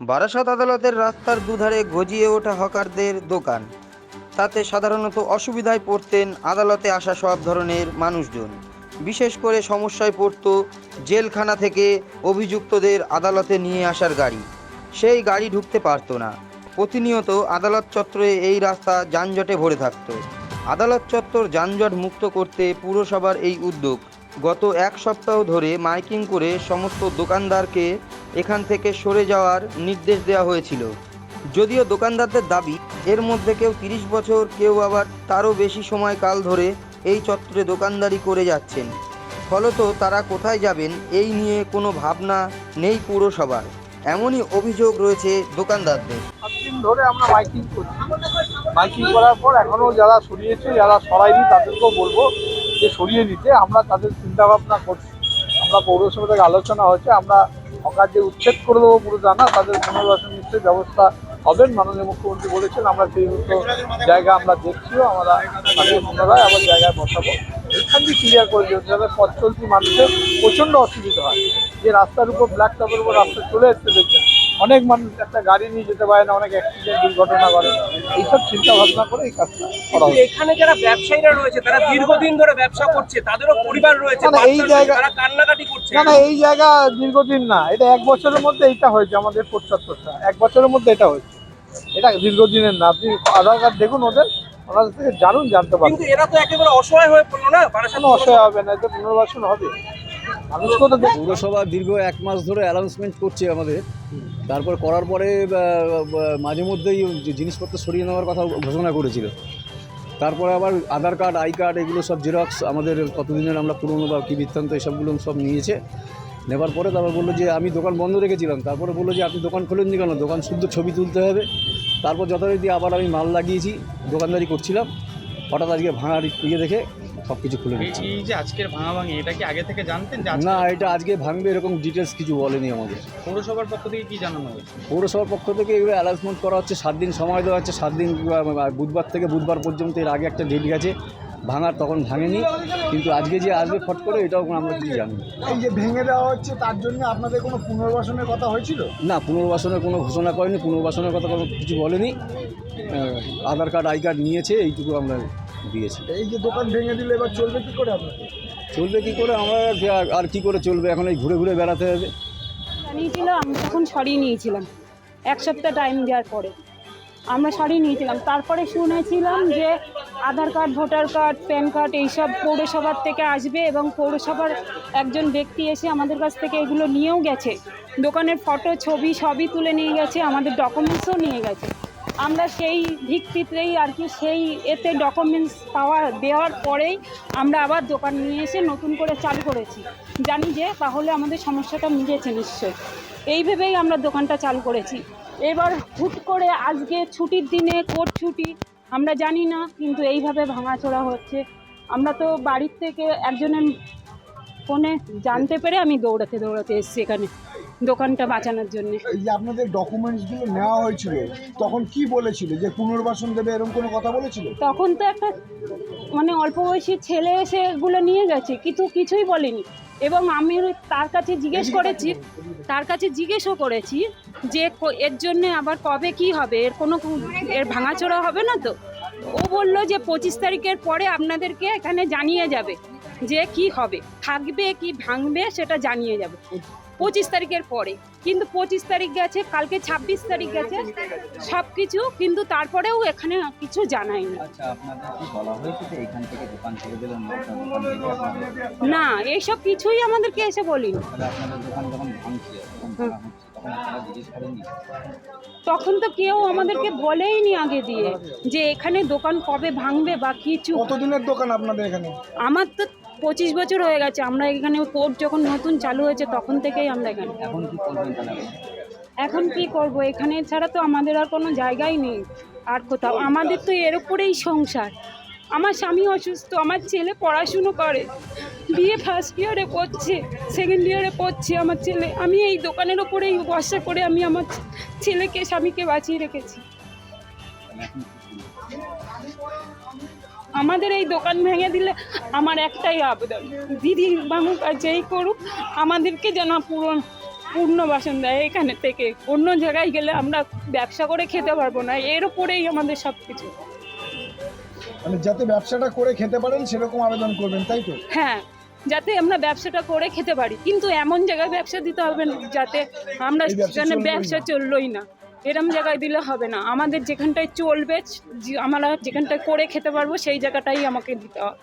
বারাসত আদালতের রাস্তার দুধারে গজিয়ে ওঠা হকারদের দোকান। তাতে সাধারণত অসুবিধায় পড়তেন আদালতে আসা সব ধরনের মানুষজন। বিশেষ করে সমস্যায় পড়ত জেলখানা থেকে অভিযুক্তদের আদালতে নিয়ে আসার গাড়ি। সেই গাড়ি ঢুকতে পারতো না। প্রতিনিয়ত আদালত চত্বরে এই রাস্তা যানজটে ভরে থাকতো। আদালত চত্বর যানজট মুক্ত করতে পুরসভার এই উদ্যোগ গত এক সপ্তাহ ধরে মাইকিং করে সমস্ত দোকানদারকে এখান থেকে সরে যাওয়ার নির্দেশ দেওয়া হয়েছিল। যদিও দোকানদারদের দাবি, এর মধ্যে কেউ তিরিশ বছর, কেউ আবার তারও বেশি সময়কাল ধরে এই চত্বরে দোকানদারি করে যাচ্ছেন। ফলত তারা কোথায় যাবেন, এই নিয়ে কোনো ভাবনা নেই পুরসভার। এমনই অভিযোগ রয়েছে দোকানদারদের। ধরে আমরা মাইকিং করছি। মাইকিং করার পর এখনও যারা সরিয়েছে, যারা সরাইনি তাদেরকেও বলব যে সরিয়ে নিতে। আমরা তাদের চিন্তা ভাবনা করছি। আমরা পৌরসভা থেকে আলোচনা হয়েছে, আমরা হকার যে উচ্ছেদ করে দেবো পুরো জানা, তাদের পুনর্বাসন নিশ্চয়ই ব্যবস্থা হবেন, মাননীয় মুখ্যমন্ত্রী বলেছেন। আমরা সেই মতো জায়গা আমরা দেখছিও, আমরা পুনরায় আবার জায়গায় বসাবো। এখান দিয়ে ক্লিয়ার করে দিতে যাতে পথ চলতি মানুষের প্রচণ্ড অসুবিধা হয়। যে রাস্তার উপর ব্ল্যাক টপের উপর রাস্তা চলে এসছে দেখছেন অনেক মানুষ একটা গাড়ি নিয়ে যেতে পারে না অনেক অ্যাক্সিডেন্ট দুর্ঘটনা করে এইসব চিন্তা ভাবনা করে এই কাজটা করা এখানে যারা ব্যবসায়ীরা রয়েছে তারা দীর্ঘদিন ধরে ব্যবসা করছে তাদেরও পরিবার রয়েছে না, এই জায়গা- তারা কান্নাকাটি করছে। না না এই জায়গা দীর্ঘদিন না এটা এক বছরের মধ্যে এইটা হয়েছে আমাদের পঁচাত্তরটা। এক বছরের মধ্যে এটা হয়েছে। এটা দীর্ঘদিনের না আপনি আধার কার্ড দেখুন ওদের ওনাদের থেকে জানুন জানতে পারবেন। কিন্তু এরা তো একেবারে অসহায় হয়ে পড়ল না? অসহায় হবে না এতে পুনর্বাসন হবে। পৌরসভা দীর্ঘ এক মাস ধরে অ্যানাউন্সমেন্ট করছে আমাদের। তারপর করার পরে মাঝে মধ্যেই জিনিসপত্র সরিয়ে নেওয়ার কথা ঘোষণা করেছিল। তারপরে আবার আধার কার্ড, আই কার্ড, এগুলো সব জেরক্স আমাদের কতদিনের আমরা পুরনো বা কী বৃত্তান্ত এসবগুলো সব নিয়েছে। নেবার পরে তারপর বলল যে, আমি দোকান বন্ধ রেখেছিলাম। তারপরে বলল যে, আপনি দোকান খোলেননি কেন? দোকান শুদ্ধ ছবি তুলতে হবে। তারপর যথারীতি আবার আমি মাল লাগিয়েছি, দোকানদারি করছিলাম। হঠাৎ আজকে ভাঙার ইয়ে দেখে সব কিছু খুলে এই এই যে আজকের ভাঙাভাঙি এটা কি আগে থেকে জানতেন যে আজকে না এটা আজকে ভাঙবে এরকম ডিটেলস কিছু বলেনি আমাদের। পৌরসভার পক্ষ থেকে কি জানানো হয়েছে? পৌরসভার পক্ষ থেকে এগুলো অ্যানাউন্সমেন্ট করা হচ্ছে সাত দিন সময় দেওয়া হচ্ছে সাত দিন আহ, বুধবার থেকে বুধবার পর্যন্ত এর আগে একটা ডেট গেছে। ভাঙার তখন ভাঙেনি কিন্তু আজকে যে আসবে ফট করে এটাও আমরা কিছু জানি না। এই যে ভেঙে দেওয়া হচ্ছে তার জন্য আপনাদের কোনো পুনর্বাসনের কথা হয়েছিল? না পুনর্বাসনের কোনো ঘোষণা করেনি পুনর্বাসনের কথা কোনো কিছু বলেনি। আহ, আধার কার্ড আই কার্ড নিয়েছে এইটুকু আমরা দিয়েছি। এই যে দোকান ভেঙে দিলে এবার চলবে কি করে আপনাদের চলবে কি করে? আমরা আর- আর কি করে চলবে? এখন এই ঘুরে ঘুরে বেড়াতে হবে। জানিয়েছিল আমি তখন সরিয়ে নিয়েছিলাম। এক সপ্তাহ টাইম দেওয়ার পরে। আমরা সরিয়ে নিয়েছিলাম। তারপরে শুনেছিলাম যে Aadhaar card voter card PAN card এইসব পৌরসভার থেকে আসবে এবং পৌরসভার একজন ব্যক্তি এসে আমাদের কাছ থেকে এগুলো নিয়েও গেছে। দোকানের ফটো ছবি সবই তুলে নিয়ে গেছে আমাদের ডকুমেন্টসও নিয়ে গেছে। আমরা সেই ভিত্তিতেই আর কি সেই এতে ডকুমেন্টস পাওয়া দেওয়ার পরেই আমরা আবার দোকান নিয়ে এসে নতুন করে চালু করেছি। জানি যে তাহলে আমাদের সমস্যাটা মিটেছে নিশ্চয় এই ভেবেই আমরা দোকানটা চালু করেছি। এবার হুট করে আজকে ছুটির দিনে কোর্ট ছুটি, আমরা জানি না, কিন্তু এইভাবে ভাঙাচোরা হচ্ছে। আমরা তো বাড়ির থেকে একজনের ফোনে জানতে পেরে আমি দৌড়াতে দৌড়াতে এসেছি এখানে। দোকানটা বাঁচানোর জন্যে। এই যে আপনাদের ডকুমেন্টসগুলো নেওয়া হয়েছিল তখন কি বলেছিল? যে পুনর্বাসন দেবে এরকম কোনো কথা বলেছিল? তখন তো একটা মানে অল্প বয়সী ছেলে এসে এগুলো নিয়ে গেছে কিন্তু কিছুই বলেনি। এবং আমি তার কাছে জিজ্ঞেস করেছি তার কাছে জিজ্ঞেসও করেছি যে ক- এর জন্য আবার কবে কি হবে? এর কোনো কু- এর ভাঙাচোরা হবে না তো? ও বলল যে পঁচিশ তারিখের পরে আপনাদেরকে এখানে জানিয়ে যাবে যে কি হবে থাকবে কি ভাঙবে সেটা জানিয়ে যাবে। পঁচিশ তারিখের পরে। কিন্তু পঁচিশ তারিখ গেছে কালকে ছাব্বিশ তারিখ গেছে। সব কিছু কিন্তু তারপরেও এখানে কিছু জানায়নি আচ্ছা না? এইসব কিছুই আমাদেরকে এসে বলিনি। তখন তো কেউ আমাদেরকে বলেইনি আগে দিয়ে যে এখানে দোকান কবে ভাঙবে বা কিছু কতদিনের দোকান আপনাদের এখানে? আমার তো পঁচিশ বছর হয়ে গেছে আমরা এখানে কোর্ট যখন নতুন চালু হয়েছে তখন থেকেই আমরা এখানে। এখন কি করবেন তাহলে? এখন কি করব? এখানে ছাড়া তো আমাদের আর কোনো জায়গাই নেই আর কোথাও। আমাদের তো এর উপরেই সংসার। আমার স্বামী অসুস্থ আমার ছেলে পড়াশুনো করে বিয়ে ফার্স্ট ইয়ারে পড়ছে সেকেন্ড ইয়ারে পড়ছে আমার ছেলে। আমি এই দোকানের ওপরেই ভরসা করে আমি আমার ছেলেকে স্বামীকে বাঁচিয়ে রেখেছি। আমাদের এই দোকান ভেঙে দিলে আমার একটাই আবেদন। দিদি বাবু আর যেই করুক আমাদেরকে যেন পূরণ পূর্ণ বাসন দেয় এখানে থেকে। অন্য জায়গায় গেলে আমরা ব্যবসা করে খেতে পারব না এর উপরেই আমাদের সব কিছু মানে যাতে ব্যবসাটা করে খেতে পারেন সেরকম আবেদন করবেন তাই তো? হ্যাঁ যাতে আমরা ব্যবসাটা করে খেতে পারি। কিন্তু এমন জায়গায় ব্যবসা দিতে হবে না যাতে আমরা সেখানে ব্যবসা চললোই না। এরম জায়গায় দিলে হবে না। আমাদের যেখানটায় চলবে আমরা যেখানটায় করে খেতে পারব, সেই জায়গাটাই আমাকে দিতে হবে।